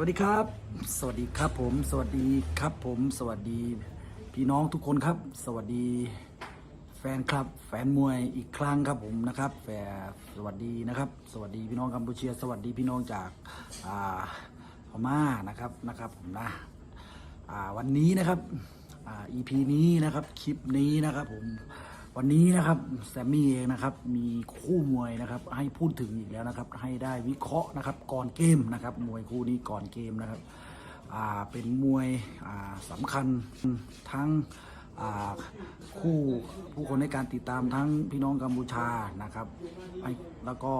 วัสดีครับ สวัสดีครับผม สวัสดีครับผม สวัสดีพี่น้องทุกคนครับ สวัสดีแฟนคลับ แฟนมวยอีกครั้งครับผมนะครับแฟนสวัสดีนะครับ สวัสดีพี่น้องกัมพูเชีย สวัสดีพี่น้องจากอ่าพม่านะครับนะครับผมนะอ่าวันนี้นะครับอ่า EP นี้นะครับคลิปนี้นะครับผม วันนี้นะครับแซมมี่เองนะครับมีคู่มวยนะครับให้พูดถึงอีกแล้วนะครับให้ได้วิเคราะห์นะครับก่อนเกมนะครับมวยคู่นี้ก่อนเกมนะครับอ่าเป็นมวยอ่าสำคัญทั้งอ่าคู่ผู้คนในการติดตามทั้งพี่น้องกัมพูชานะครับให้แล้วก็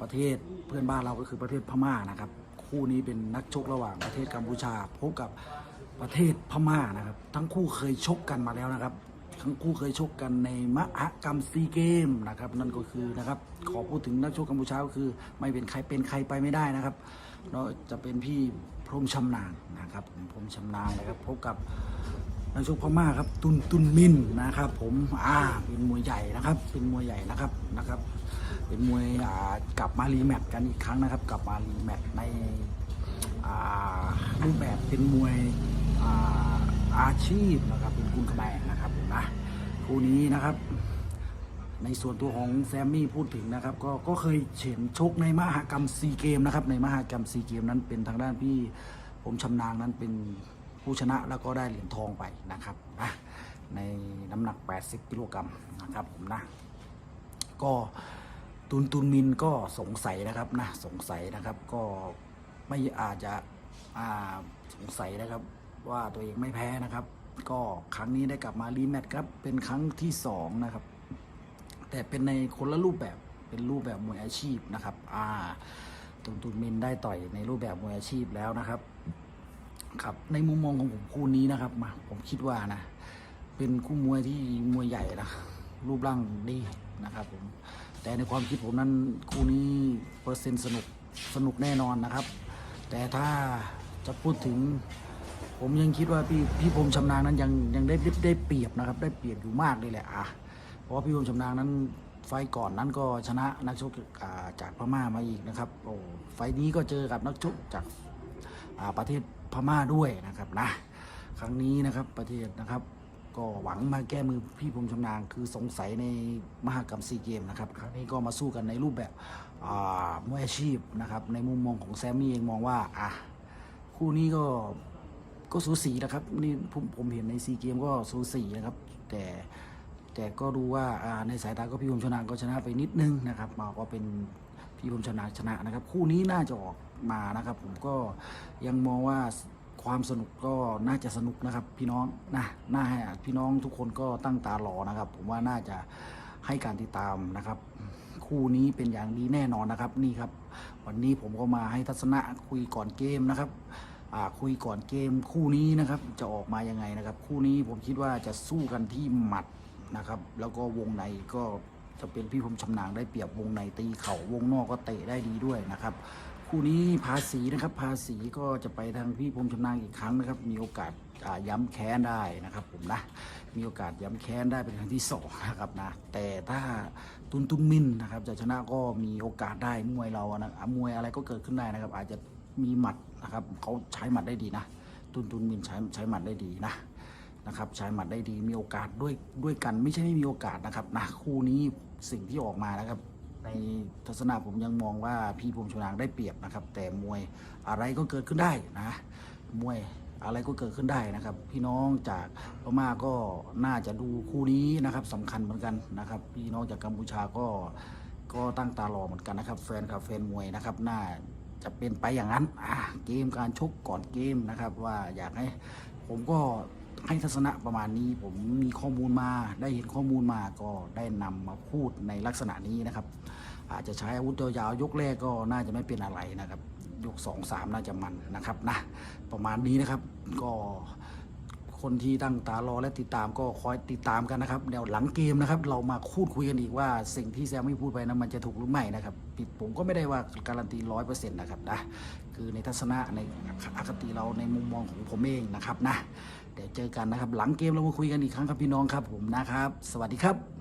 ประเทศเพื่อนบ้านเราก็คือประเทศพม่านะครับคู่นี้เป็นนักชกระหว่างประเทศกัมพูชาพบกับประเทศพม่านะครับทั้งคู่เคยชกกันมาแล้วนะครับ ทั้งคู่เคยชกกันในมหกรรมซีเกมนะครับนั่นก็คือนะครับขอพูดถึงนักชกกัมพูชาก็คือ ไม่เป็นใครเป็นใครไปไม่ได้นะครับเราจะเป็นพี่พรมชำนาญนะครับผมพรมชำนาญนะครับพบกับนักชกพม่าครับตุนตุนมินนะครับ ผมอ่าเป็นมวยใหญ่นะครับ เป็นมวยใหญ่นะครับนะครับ เป็นมวยอ่ากลับมารีแมตช์กันอีกครั้งนะครับ กลับมารีแมตช์ในอ่ารูปแบบเป็นมวยอ่า อาชีพนะครับ เป็นคุณแมงนะครับผมนะคู่นี้นะครับ ในส่วนตัวของแซมมี่พูดถึงนะครับ ก็ก็เคยเห็นชกในมหากรรมซีเกมนะครับ ในมหากรรมซีเกมนั้นเป็นทางด้านพี่ผมชำนาญนั้นเป็นผู้ชนะแล้วก็ได้เหรียญทองไปนะครับนะในน้ำหนัก 80 กิโลกรัมนะครับผมนะ ก็ตุนตุนมินก็สงสัยนะครับนะสงสัยนะครับก็ไม่อาจจะอ่าสงสัยนะครับ ว่าตัวเองไม่แพ้นะครับ ก็ครั้งนี้ได้กลับมารีแมตช์ครับเป็นครั้งที่สองนะครับ แต่เป็นในคนละรูปแบบเป็นรูปแบบมวยอาชีพนะครับอ่าตุนตุนมินได้ต่อยในรูปแบบมวยอาชีพแล้วนะครับ ครับในมุมมองของผมคู่นี้นะครับมาผมคิดว่านะ เป็นคู่มวยที่มวยใหญ่นะรูปร่างดีนะครับผมแต่ในความคิดผมนั้นคู่นี้เปอร์เซ็นต์สนุกสนุกแน่นอนนะครับ แต่ถ้าจะพูดถึง ผมยังคิดว่าพี่พี่พรมชำนาญนั้นยังยังได้ได้ได้เปรียบนะครับ ได้เปรียบอยู่มากเลยแหละอะเพราะว่าพี่พรมชำนาญนั้น ไฟล์ก่อนนั้นก็ชนะนักชกอ่าจากพม่ามาอีกนะครับโอ้ไฟล์นี้ก็เจอกับนักชกจากอ่าประเทศพม่าด้วยนะครับนะ ครั้งนี้นะครับประเทศนะครับ ก็หวังมาแก้มือพี่พรมชำนาญคือสงสัยในมหากรรมซีเกมนะครับครั้งนี้ก็มาสู้กันในรูปแบบอ่ามวยอาชีพนะครับในมุมมองของแซมมี่เองมองว่าอะคู่นี้ก็ ก็สูสีนะครับนี่ผมผมเห็นในซีเกมก็สูสีนะครับ แต่แต่ก็ดูว่าในสายตาก็พี่พรมชนาญก็ชนะไปนิดนึงนะครับมาก็เป็นพี่พรมชนะชนะนะครับ คู่นี้น่าจะออกมานะครับ ผมก็ยังมองว่าความสนุกก็น่าจะสนุกนะครับ พี่น้องนะน่าให้พี่น้องทุกคนก็ตั้งตารอนะครับ ผมว่าน่าจะให้การติดตามนะครับ คู่นี้เป็นอย่างดีแน่นอนนะครับ นี่ครับ วันนี้ผมก็มาให้ทัศนะคุยก่อนเกมนะครับ คุยก่อนเกมคู่นี้นะครับ จะออกมายังไงนะครับ คู่นี้ผมคิดว่าจะสู้กันที่หมัดนะครับ แล้วก็วงในก็จะเป็นพี่ผมชำนาญได้เปรียบวงในตีเข่าวงนอกก็เตะได้ดีด้วยนะครับ คู่นี้ภาษีนะครับ ภาษีก็จะไปทางพี่ผมชำนาญอีกครั้งนะครับ มีโอกาสาย้ำแค้นได้นะครับผมนะ มีโอกาสย้ำแค้นได้เป็นครั้งที่สองนะครับนะ แต่ถ้าตุนตุนมินนะครับจะชนะก็มีโอกาสได้มวยเราอะนะมวยอะไรก็เกิดขึ้นได้นะครับ อาจจะ มีหมัดนะครับเขาใช้หมัดได้ดีนะ ตุนตุนมินใช้ใช้หมัดได้ดีนะนะครับใช้หมัดได้ดีมีโอกาสด้วยด้วยกันไม่ใช่ไม่มีโอกาสนะครับนะคู่นี้สิ่งที่ออกมานะครับ ในทัศนะผมยังมองว่าพี่ภูมิชนางได้เปรียบนะครับ แต่มวยอะไรก็เกิดขึ้นได้นะมวยอะไรก็เกิดขึ้นได้นะครับ พี่น้องจากพม่าก็น่าจะดูคู่นี้นะครับสำคัญเหมือนกันนะครับ พี่น้องจากกัมพูชาก็ก็ตั้งตารอเหมือนกันนะครับ แฟนคลับแฟนมวยนะครับน่า จะเป็นไปอย่างนั้นอะเกมการชกก่อนเกมนะครับ ว่าอยากให้ผมก็ให้ทัศนะประมาณนี้ ผมมีข้อมูลมาได้เห็นข้อมูลมาก็ได้นำมาพูดในลักษณะนี้นะครับ อาจจะใช้อาวุธยาวๆยกแรกก็น่าจะไม่เป็นอะไรนะครับ ยกสองสามน่าจะมันนะครับนะประมาณนี้นะครับก็ คนที่ตั้งตารอและติดตามก็คอยติดตามกันนะครับเดี๋ยวหลังเกมนะครับ เรามาคูดคุยกันอีกว่าสิ่งที่แซมไม่พูดไปนั้นมันจะถูกหรือไม่นะครับผิดผมก็ไม่ได้ว่าการันตีร้อยเปอร์เซ็นต์นะครับนะคือในทัศนะในอคติเราในมุมมองของผมเองนะครับนะเดี๋ยวเจอกันนะครับ หลังเกมเรามาคุยกันอีกครั้งครับพี่น้องครับผมนะครับ สวัสดีครับ